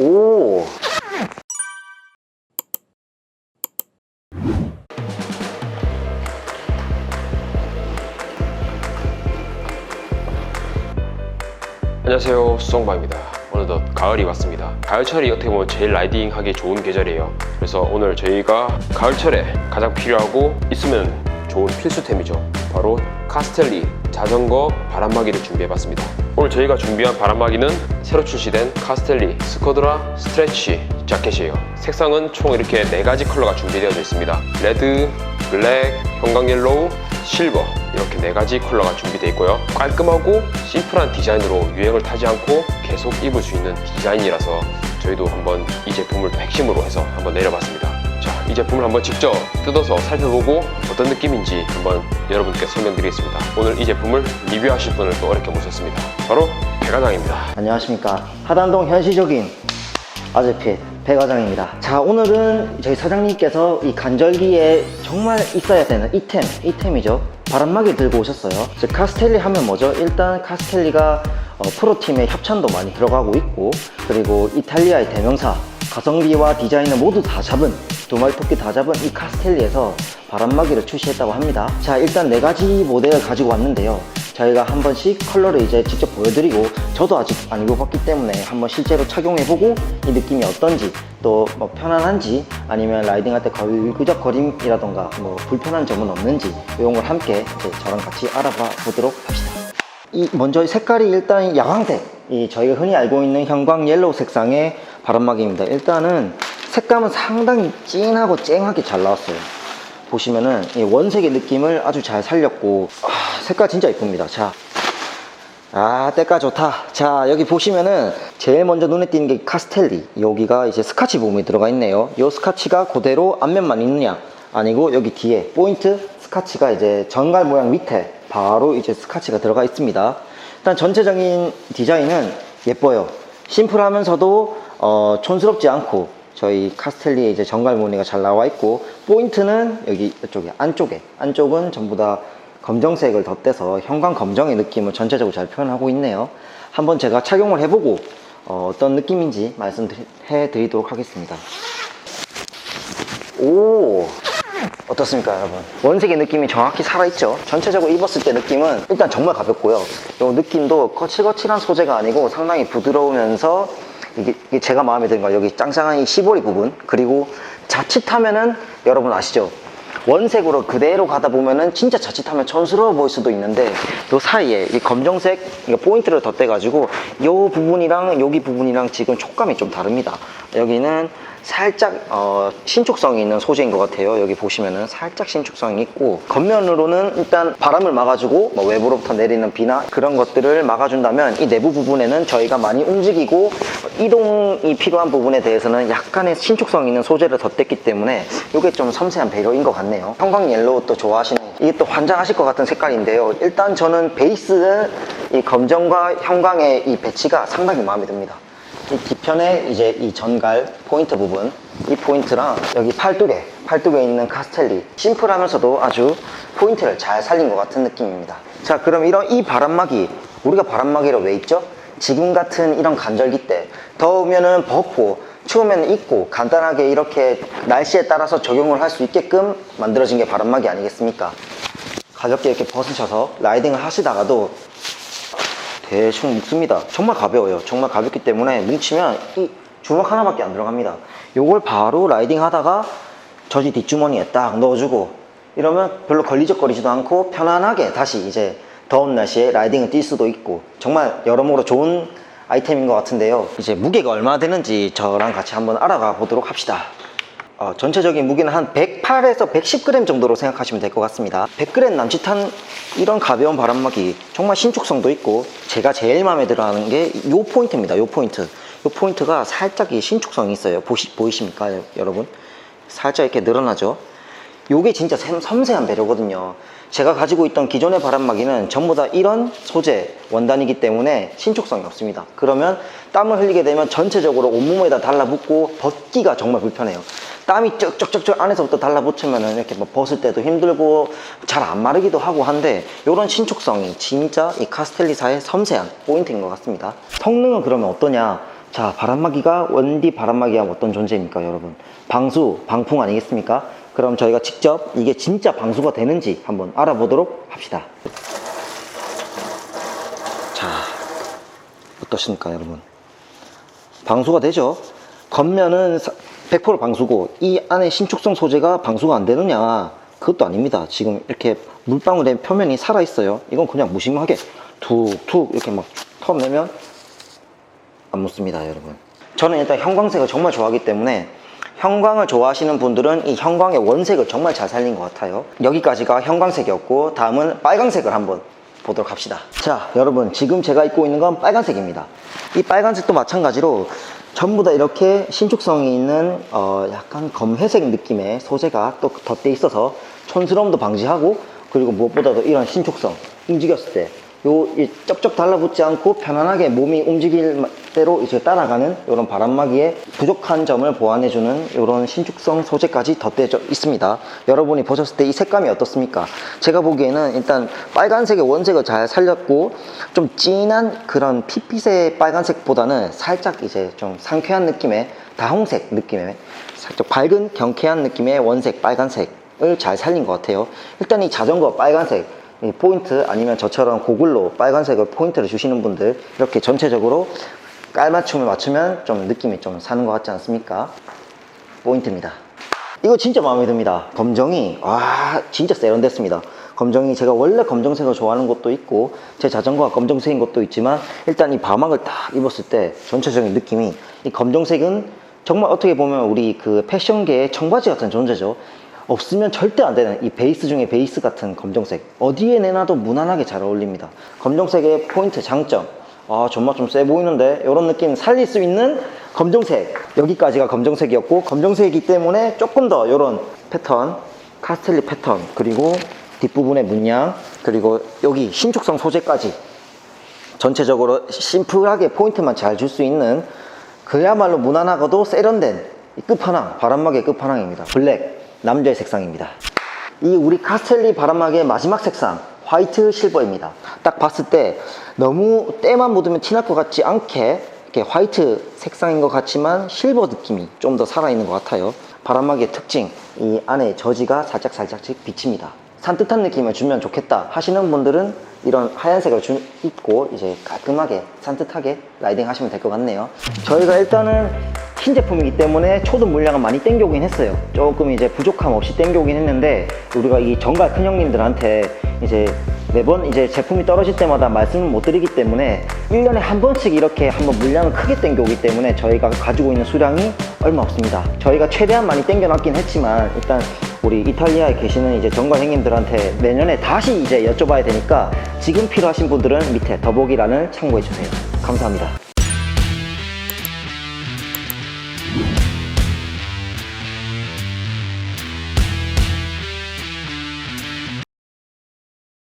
오. 안녕하세요. 수성바입니다. 어느덧 가을이 왔습니다. 가을철이 어떻게 보면 제일 라이딩하기 좋은 계절이에요. 그래서 오늘 저희가 가을철에 가장 필요하고 있으면 좋은 필수템이죠. 바로 카스텔리 자전거 바람막이를 준비해봤습니다 오늘 저희가 준비한 바람막이는 새로 출시된 카스텔리 스쿼드라 스트레치 자켓이에요 색상은 총 이렇게 네 가지 컬러가 준비되어 있습니다 레드, 블랙, 형광 옐로우, 실버 이렇게 네 가지 컬러가 준비되어 있고요. 깔끔하고 심플한 디자인으로 유행을 타지 않고 계속 입을 수 있는 디자인이라서 저희도 한번 이 제품을 핵심으로 해서 한번 내려봤습니다. 자, 이 제품을 한번 직접 뜯어서 살펴보고 어떤 느낌인지 한번 여러분께 설명드리겠습니다. 오늘 이 제품을 리뷰하실 분을 또 어렵게 모셨습니다. 바로 배가장입니다. 안녕하십니까. 하단동 현시적인 아재핏 배과장입니다. 자, 오늘은 저희 사장님께서 이 간절기에 정말 있어야 되는 이템, 이템이죠. 바람막이 들고 오셨어요. 즉, 카스텔리 하면 뭐죠? 일단 카스텔리가 어, 프로팀의 협찬도 많이 들어가고 있고, 그리고 이탈리아의 대명사, 가성비와 디자인을 모두 다 잡은, 두 마리 토끼 다 잡은 이 카스텔리에서 바람막이를 출시했다고 합니다. 자, 일단 네 가지 모델을 가지고 왔는데요. 저희가 한 번씩 컬러를 이제 직접 보여드리고 저도 아직 안 입어봤기 때문에 한번 실제로 착용해보고 이 느낌이 어떤지 또 뭐 편안한지 아니면 라이딩할 때 걸그적거림이라던가 뭐 불편한 점은 없는지 이런 걸 함께 이제 저랑 같이 알아봐 보도록 합시다. 이 먼저 색깔이 일단 야광색 이 저희가 흔히 알고 있는 형광 옐로우 색상의 바람막이입니다. 일단은 색감은 상당히 진하고 쨍하게 잘 나왔어요. 보시면은 이 원색의 느낌을 아주 잘 살렸고 아, 색깔 진짜 이쁩니다. 자, 아 때가 좋다. 자 여기 보시면은 제일 먼저 눈에 띄는 게 카스텔리. 여기가 이제 스카치 부분이 들어가 있네요. 이 스카치가 그대로 앞면만 있느냐? 아니고 여기 뒤에 포인트 스카치가 이제 전갈 모양 밑에 바로 이제 스카치가 들어가 있습니다. 일단 전체적인 디자인은 예뻐요. 심플하면서도 어, 촌스럽지 않고 저희 카스텔리에 이제 정갈 무늬가 잘 나와 있고 포인트는 여기 이쪽에 안쪽에. 안쪽은 전부 다 검정색을 덧대서 형광 검정의 느낌을 전체적으로 잘 표현하고 있네요. 한번 제가 착용을 해보고 어, 떤 느낌인지 말씀해 드리도록 하겠습니다. 오! 어떻습니까 여러분? 원색의 느낌이 정확히 살아있죠? 전체적으로 입었을 때 느낌은 일단 정말 가볍고요. 이 느낌도 거칠거칠한 소재가 아니고 상당히 부드러우면서 이게, 이게 제가 마음에 드는 거 여기 짱짱한 이 시보리 부분. 그리고 자칫하면은 여러분 아시죠? 원색으로 그대로 가다 보면은 진짜 자칫하면 촌스러워 보일 수도 있는데 요 사이에 이 검정색 포인트를 덧대 가지고 요 부분이랑 여기 부분이랑 지금 촉감이 좀 다릅니다. 여기는 살짝 어, 신축성이 있는 소재인 것 같아요. 여기 보시면은 살짝 신축성이 있고 겉면으로는 일단 바람을 막아주고 뭐 외부로부터 내리는 비나 그런 것들을 막아준다면 이 내부 부분에는 저희가 많이 움직이고 이동이 필요한 부분에 대해서는 약간의 신축성 있는 소재를 덧댔기 때문에 이게 좀 섬세한 배려인 것 같네요. 형광 옐로우 또 좋아하시는 이게 또 환장하실 것 같은 색깔인데요. 일단 저는 베이스 이 검정과 형광의 이 배치가 상당히 마음에 듭니다 이 뒤편에 이제 이 전갈 포인트 부분 이 포인트랑 여기 팔뚝에 팔뚝에 있는 카스텔리 심플하면서도 아주 포인트를 잘 살린 것 같은 느낌입니다 자 그럼 이런 이 바람막이 우리가 바람막이를 왜 입죠? 지금 같은 이런 간절기 때 더우면은 벗고 추우면 입고 간단하게 이렇게 날씨에 따라서 적용을 할 수 있게끔 만들어진 게 바람막이 아니겠습니까? 가볍게 이렇게 벗으셔서 라이딩을 하시다가도 대충 묵습니다. 정말 가벼워요. 정말 가볍기 때문에 뭉치면 이 주먹 하나밖에 안 들어갑니다. 요걸 바로 라이딩 하다가 저지 뒷주머니에 딱 넣어주고 이러면 별로 걸리적거리지도 않고 편안하게 다시 이제 더운 날씨에 라이딩을 뛸 수도 있고 정말 여러모로 좋은 아이템인 것 같은데요. 이제 무게가 얼마나 되는지 저랑 같이 한번 알아가 보도록 합시다. 어, 전체적인 무게는 한 108에서 110g 정도로 생각하시면 될 것 같습니다. 100g 남짓한 이런 가벼운 바람막이 정말 신축성도 있고 제가 제일 마음에 들어 하는 게이 포인트입니다. 이 포인트. 이 포인트가 살짝 이 신축성이 있어요. 보시, 보이십니까, 여- 여러분? 살짝 이렇게 늘어나죠? 요게 진짜 섬- 섬세한 배려거든요. 제가 가지고 있던 기존의 바람막이는 전부 다 이런 소재 원단이기 때문에 신축성이 없습니다. 그러면 땀을 흘리게 되면 전체적으로 온몸에다 달라붙고 벗기가 정말 불편해요. 땀이 쩍쩍쩍쩍 안에서부터 달라붙으면 이렇게 뭐 벗을 때도 힘들고 잘 안 마르기도 하고 한데 이런 신축성이 진짜 이 카스텔리사의 섬세한 포인트인 것 같습니다. 성능은 그러면 어떠냐? 자, 바람막이가 원디 바람막이가 어떤 존재입니까, 여러분? 방수, 방풍 아니겠습니까? 그럼 저희가 직접 이게 진짜 방수가 되는지 한번 알아보도록 합시다. 자, 어떠십니까, 여러분? 방수가 되죠? 겉면은 사- 100% 방수고 이 안에 신축성 소재가 방수가 안 되느냐? 그것도 아닙니다. 지금 이렇게 물방울의 표면이 살아 있어요. 이건 그냥 무심하게 툭툭 이렇게 막 털어내면 안 묻습니다, 여러분. 저는 일단 형광색을 정말 좋아하기 때문에 형광을 좋아하시는 분들은 이 형광의 원색을 정말 잘 살린 것 같아요. 여기까지가 형광색이었고 다음은 빨강색을 한번 보도록 합시다. 자, 여러분 지금 제가 입고 있는 건 빨간색입니다. 이 빨간색도 마찬가지로 전부 다 이렇게 신축성이 있는 어, 약간 검회색 느낌의 소재가 또 덧대 있어서 촌스러움도 방지하고 그리고 무엇보다도 이런 신축성 움직였을 때 요, 이 쩍쩍 달라붙지 않고 편안하게 몸이 움직일 대로 이제 따라가는 이런 바람막이의 부족한 점을 보완해주는 이런 신축성 소재까지 덧대져 있습니다. 여러분이 보셨을 때 이 색감이 어떻습니까? 제가 보기에는 일단 빨간색의 원색을 잘 살렸고 좀 진한 그런 핏빛의 빨간색보다는 살짝 이제 좀 상쾌한 느낌의 다홍색 느낌의 살짝 밝은 경쾌한 느낌의 원색 빨간색을 잘 살린 것 같아요. 일단 이 자전거 빨간색 이 포인트 아니면 저처럼 고글로 빨간색을 포인트를 주시는 분들 이렇게 전체적으로 깔맞춤을 맞추면 좀 느낌이 좀 사는 것 같지 않습니까? 포인트입니다. 이거 진짜 마음에 듭니다. 검정이 와 진짜 세련됐습니다. 검정이 제가 원래 검정색을 좋아하는 것도 있고 제 자전거가 검정색인 것도 있지만 일단 이 바막을 딱 입었을 때 전체적인 느낌이 이 검정색은 정말 어떻게 보면 우리 그 패션계의 청바지 같은 존재죠. 없으면 절대 안 되는 이 베이스 중에 베이스 같은 검정색. 어디에 내놔도 무난하게 잘 어울립니다. 검정색의 포인트 장점. 아 정말 좀 세 보이는데? 이런 느낌 살릴 수 있는 검정색. 여기까지가 검정색이었고 검정색이기 때문에 조금 더 이런 패턴 카스텔리 패턴 그리고 뒷부분의 문양 그리고 여기 신축성 소재까지 전체적으로 심플하게 포인트만 잘 줄 수 있는 그야말로 무난하고도 세련된 이 끝판왕 바람막이의 끝판왕입니다. 블랙 남자의 색상입니다. 이 우리 카스텔리 바람막이의 마지막 색상 화이트 실버입니다. 딱 봤을 때 너무 때만 묻으면 티날 것 같지 않게 이렇게 화이트 색상인 것 같지만 실버 느낌이 좀 더 살아있는 것 같아요. 바람막이의 특징 이 안에 저지가 살짝 살짝씩 비칩니다. 산뜻한 느낌을 주면 좋겠다 하시는 분들은 이런 하얀색을 주, 입고 이제 깔끔하게 산뜻하게 라이딩 하시면 될 것 같네요. 저희가 일단은 흰 제품이기 때문에 초도 물량은 많이 땡겨오긴 했어요 조금 이제 부족함 없이 땡겨오긴 했는데 우리가 이 정갈 큰 형님들한테 이제 매번 이제 제품이 떨어질 때마다 말씀을 못 드리기 때문에 1년에 한 번씩 이렇게 한번 물량을 크게 땡겨오기 때문에 저희가 가지고 있는 수량이 얼마 없습니다 저희가 최대한 많이 땡겨놨긴 했지만 일단 우리 이탈리아에 계시는 이제 정관 형님들한테 내년에 다시 이제 여쭤봐야 되니까 지금 필요하신 분들은 밑에 더보기란을 참고해 주세요. 감사합니다.